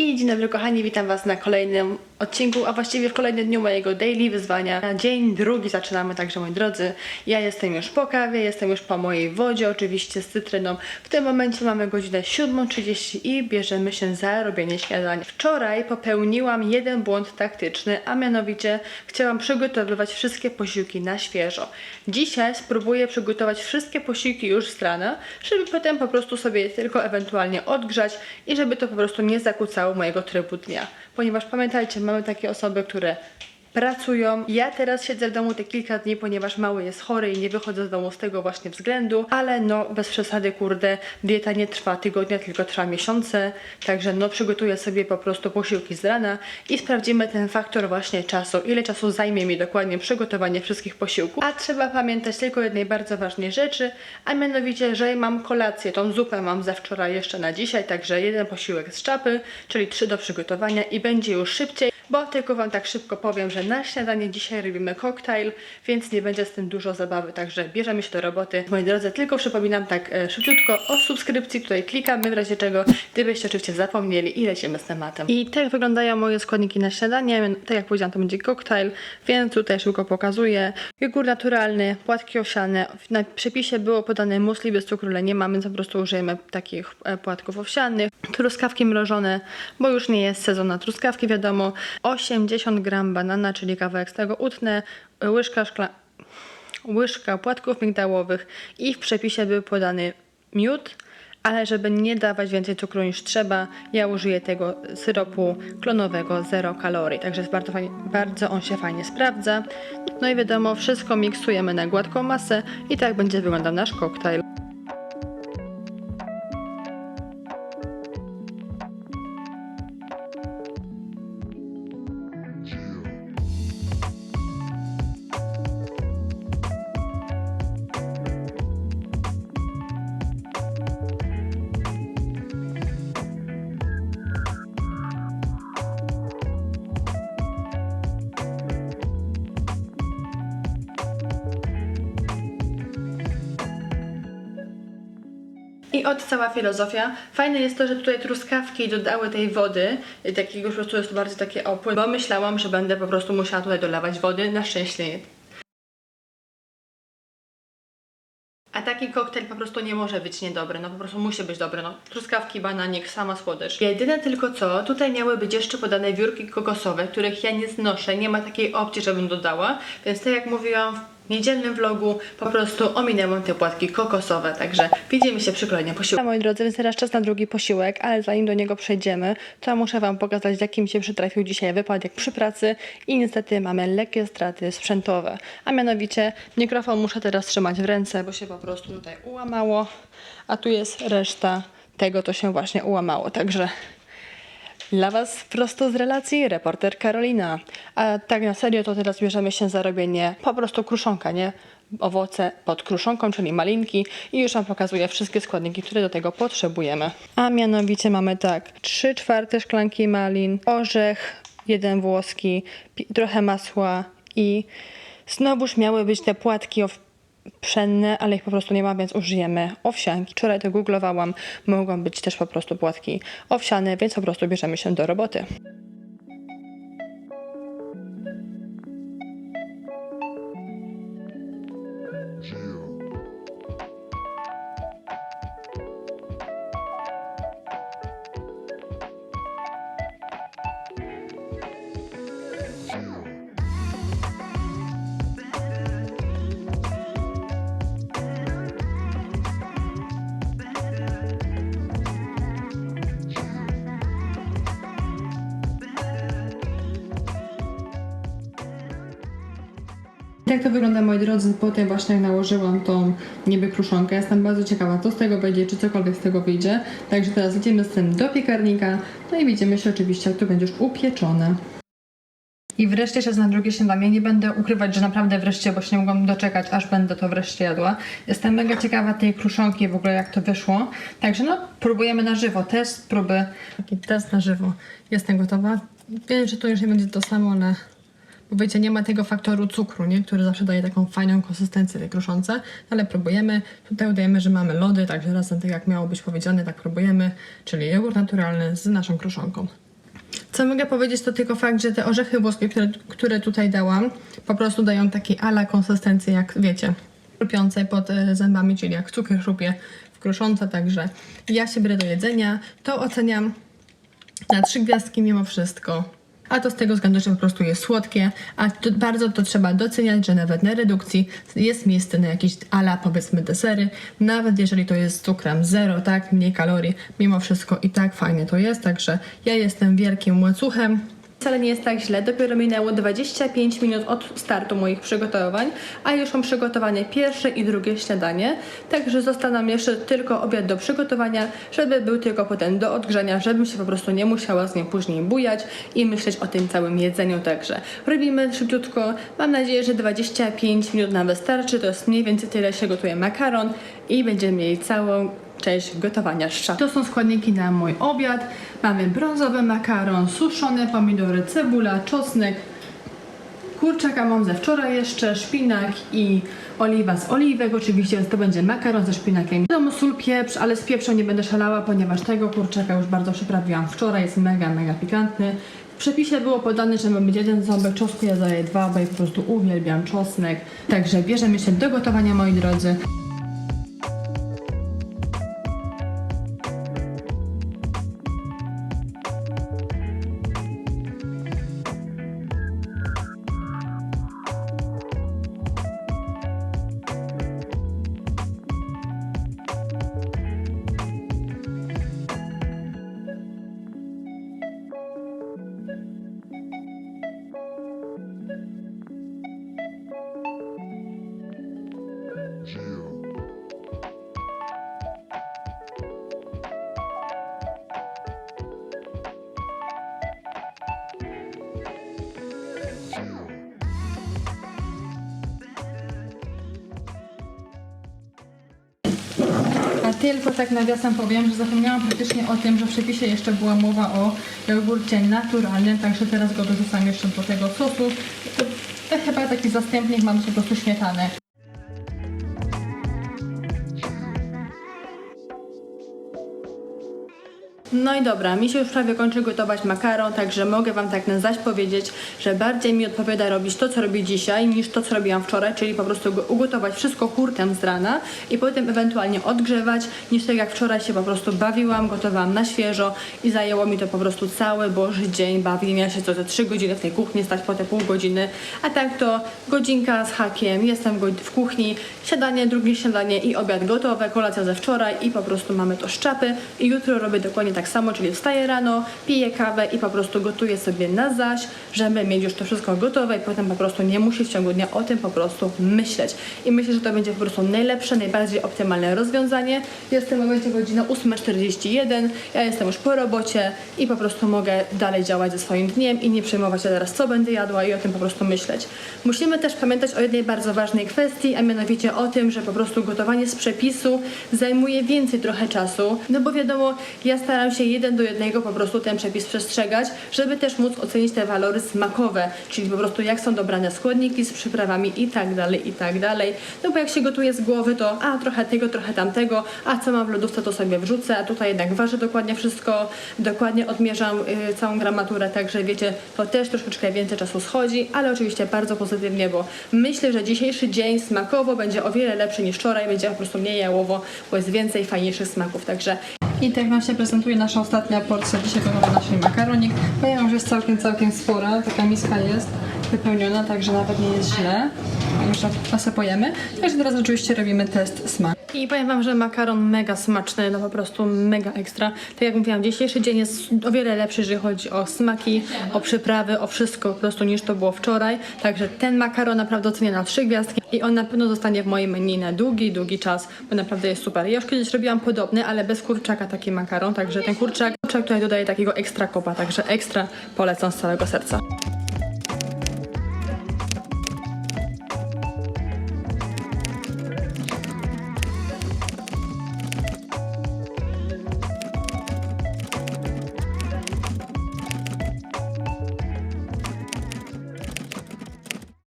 I dzień dobry kochani, witam Was na kolejnym odcinku, a właściwie w kolejnym dniu mojego daily wyzwania. Na dzień drugi zaczynamy, także moi drodzy, ja jestem już po kawie, jestem już po mojej wodzie, oczywiście z cytryną. W tym momencie mamy godzinę 7.30 i bierzemy się za robienie śniadania. Wczoraj popełniłam jeden błąd taktyczny, a mianowicie chciałam przygotowywać wszystkie posiłki na świeżo. Dzisiaj spróbuję przygotować wszystkie posiłki już z rana, żeby potem po prostu sobie tylko ewentualnie odgrzać i żeby to po prostu nie zakłócało mojego trybu dnia. Ponieważ pamiętajcie, mamy takie osoby, które pracują. Ja teraz siedzę w domu te kilka dni, ponieważ mały jest chory i nie wychodzę z domu z tego właśnie względu, ale no bez przesady, kurde, dieta nie trwa tygodnia, tylko trwa miesiące, także no przygotuję sobie po prostu posiłki z rana i sprawdzimy ten faktor właśnie czasu, ile czasu zajmie mi dokładnie przygotowanie wszystkich posiłków. A trzeba pamiętać tylko jednej bardzo ważnej rzeczy, a mianowicie, że mam kolację, tą zupę mam za wczoraj jeszcze na dzisiaj, także jeden posiłek z czapy, czyli trzy do przygotowania i będzie już szybciej. Bo tylko Wam tak szybko powiem, że na śniadanie dzisiaj robimy koktajl, więc nie będzie z tym dużo zabawy, także bierzemy się do roboty. Moi drodzy, tylko przypominam tak e, szybciutko o subskrypcji, tutaj klikamy w razie czego, gdybyście oczywiście zapomnieli i lecimy z tematem. I tak wyglądają moje składniki na śniadanie, tak jak powiedziałam to będzie koktajl, więc tutaj szybko pokazuję. Jogurt naturalny, płatki owsiane, na przepisie było podane musli bez cukru, ale nie mamy, po prostu użyjemy takich e, płatków owsianych. Truskawki mrożone, bo już nie jest sezon na truskawki, wiadomo. 80 gram banana, czyli kawałek z tego utnę, łyżka szkla... łyżka płatków migdałowych i w przepisie był podany miód, ale żeby nie dawać więcej cukru niż trzeba, ja użyję tego syropu klonowego zero kalorii, także bardzo, fajnie, bardzo on się fajnie sprawdza. No i wiadomo, wszystko miksujemy na gładką masę i tak będzie wyglądał nasz koktajl. I od cała filozofia. Fajne jest to, że tutaj truskawki dodały tej wody, takiego po prostu jest bardzo takie opły, bo myślałam, że będę po prostu musiała tutaj dolewać wody, na szczęście nie. A taki koktajl po prostu nie może być niedobry, no po prostu musi być dobry, no. Truskawki, bananik, sama słodycz. Jedyne tylko co, tutaj miały być jeszcze podane wiórki kokosowe, których ja nie znoszę, nie ma takiej opcji, żebym dodała, więc tak jak mówiłam niedzielnym vlogu, po prostu ominęłam te płatki kokosowe, także widzimy się przy kolejnym posiłku. Moi drodzy, więc teraz czas na drugi posiłek, ale zanim do niego przejdziemy, to muszę Wam pokazać, jak mi się przytrafił dzisiaj wypadek przy pracy i niestety mamy lekkie straty sprzętowe, a mianowicie mikrofon muszę teraz trzymać w ręce, bo się po prostu tutaj ułamało, a tu jest reszta tego, to się właśnie ułamało, także dla Was prosto z relacji reporter Karolina. A tak na serio to teraz bierzemy się za robienie po prostu kruszonka, nie? Owoce pod kruszonką, czyli malinki i już Wam pokazuję wszystkie składniki, które do tego potrzebujemy. A mianowicie mamy tak, 3 czwarte szklanki malin, orzech, jeden włoski, trochę masła i znowuż miały być te płatki pszenne, ale ich po prostu nie ma, więc użyjemy owsianki. Wczoraj to googlowałam, mogą być też po prostu płatki owsiane, więc po prostu bierzemy się do roboty. Jak to wygląda, moi drodzy, po tym właśnie jak nałożyłam tą niby kruszonkę. Jestem bardzo ciekawa, co z tego będzie, czy cokolwiek z tego wyjdzie. Także teraz idziemy z tym do piekarnika, no i widzimy się oczywiście, jak to będzie już upieczone. I wreszcie czas na drugie śniadanie. Nie będę ukrywać, że naprawdę wreszcie, bo się nie mogłam doczekać, aż będę to wreszcie jadła. Jestem mega ciekawa tej kruszonki w ogóle, jak to wyszło. Także no, próbujemy na żywo. Test, próby. Taki test na żywo. Jestem gotowa. Wiem, że to już nie będzie to samo, ale bo wiecie, nie ma tego faktoru cukru, nie? który zawsze daje taką fajną konsystencję tej kruszonce, ale próbujemy. Tutaj udajemy, że mamy lody, także razem tak jak miało być powiedziane, tak próbujemy, czyli jogurt naturalny z naszą kruszonką. Co mogę powiedzieć, to tylko fakt, że te orzechy włoskie, które, które tutaj dałam, po prostu dają taki ala konsystencję, jak wiecie, chrupiące pod e, zębami, czyli jak cukier chrupie w kruszące, także ja się biorę do jedzenia, to oceniam na trzy gwiazdki mimo wszystko. A to z tego względu, że po prostu jest słodkie, a to, bardzo to trzeba doceniać, że nawet na redukcji jest miejsce na jakieś ala powiedzmy desery, nawet jeżeli to jest z cukrem zero, tak, mniej kalorii, mimo wszystko i tak fajnie to jest, także ja jestem wielkim łacuchem. Wcale nie jest tak źle, dopiero minęło 25 minut od startu moich przygotowań, a już mam przygotowane pierwsze i drugie śniadanie, także został nam jeszcze tylko obiad do przygotowania, żeby był tylko potem do odgrzania, żebym się po prostu nie musiała z nim później bujać i myśleć o tym całym jedzeniu, także. Robimy szybciutko, mam nadzieję, że 25 minut nam wystarczy, to jest mniej więcej tyle. Się gotuje makaron i będziemy mieli całą część gotowania szcza. To są składniki na mój obiad. Mamy brązowy makaron, suszone pomidory, cebula, czosnek, kurczaka mam ze wczoraj jeszcze, szpinak i oliwa z oliwek. Oczywiście to będzie makaron ze szpinakiem. Wiadomo, sól, pieprz, ale z pieprzem nie będę szalała, ponieważ tego kurczaka już bardzo przyprawiłam wczoraj. Jest mega, mega pikantny. W przepisie było podane, że ma być jeden ząbek czosnku, ja daję dwa, bo ja po prostu uwielbiam czosnek. Także bierzemy się do gotowania, moi drodzy. Tylko tak nawiasem powiem, że zapomniałam praktycznie o tym, że w przepisie jeszcze była mowa o jogurcie naturalnym, także teraz go dorzucam jeszcze do tego sosu. To, to chyba taki zastępnik mam po prostu śmietanę. No i dobra, mi się już prawie kończy gotować makaron, także mogę Wam tak na zaś powiedzieć, że bardziej mi odpowiada robić to, co robię dzisiaj, niż to, co robiłam wczoraj, czyli po prostu go ugotować wszystko hurtem z rana i potem ewentualnie odgrzewać, niż tak jak wczoraj się po prostu bawiłam, gotowałam na świeżo i zajęło mi to po prostu cały Boży dzień, bawienia się co te 3 godziny w tej kuchni, stać po te pół godziny, a tak to godzinka z hakiem, jestem w kuchni, siadanie, drugie śniadanie i obiad gotowe, kolacja ze wczoraj i po prostu mamy to z czapy i jutro robię dokładnie tak samo, czyli wstaję rano, piję kawę i po prostu gotuję sobie na zaś, żeby mieć już to wszystko gotowe i potem po prostu nie musi w ciągu dnia o tym po prostu myśleć. I myślę, że to będzie po prostu najlepsze, najbardziej optymalne rozwiązanie. Jest w tym momencie godzina 8.41, ja jestem już po robocie i po prostu mogę dalej działać ze swoim dniem i nie przejmować się teraz, co będę jadła i o tym po prostu myśleć. Musimy też pamiętać o jednej bardzo ważnej kwestii, a mianowicie o tym, że po prostu gotowanie z przepisu zajmuje więcej trochę czasu, no bo wiadomo, ja staram się jeden do jednego po prostu ten przepis przestrzegać, żeby też móc ocenić te walory smakowe, czyli po prostu jak są dobrane składniki z przyprawami i tak dalej, i tak dalej. No bo jak się gotuje z głowy, to a trochę tego, trochę tamtego, a co mam w lodówce, to sobie wrzucę, a tutaj jednak ważę dokładnie wszystko, dokładnie odmierzam y, całą gramaturę, także wiecie, to też troszeczkę więcej czasu schodzi, ale oczywiście bardzo pozytywnie, bo myślę, że dzisiejszy dzień smakowo będzie o wiele lepszy niż wczoraj, będzie po prostu mniej jałowo, bo jest więcej fajniejszych smaków, także i tak Wam się prezentuje nasza ostatnia porcja dzisiaj gotowy nasz makaronik. Powiem, że jest całkiem, całkiem spora, taka miska jest wypełniona, także nawet nie jest źle. Już nasypujemy. Także teraz oczywiście robimy test smaku. I powiem Wam, że makaron mega smaczny, no po prostu mega ekstra. Tak jak mówiłam, dzisiejszy dzień jest o wiele lepszy, jeżeli chodzi o smaki, o przyprawy, o wszystko po prostu niż to było wczoraj. Także ten makaron naprawdę ocenię na trzy gwiazdki i on na pewno zostanie w mojej menu na długi, długi czas, bo naprawdę jest super. Ja już kiedyś robiłam podobny, ale bez kurczaka taki makaron, także ten kurczak, kurczak tutaj dodaje takiego ekstra kopa, także ekstra polecam z całego serca.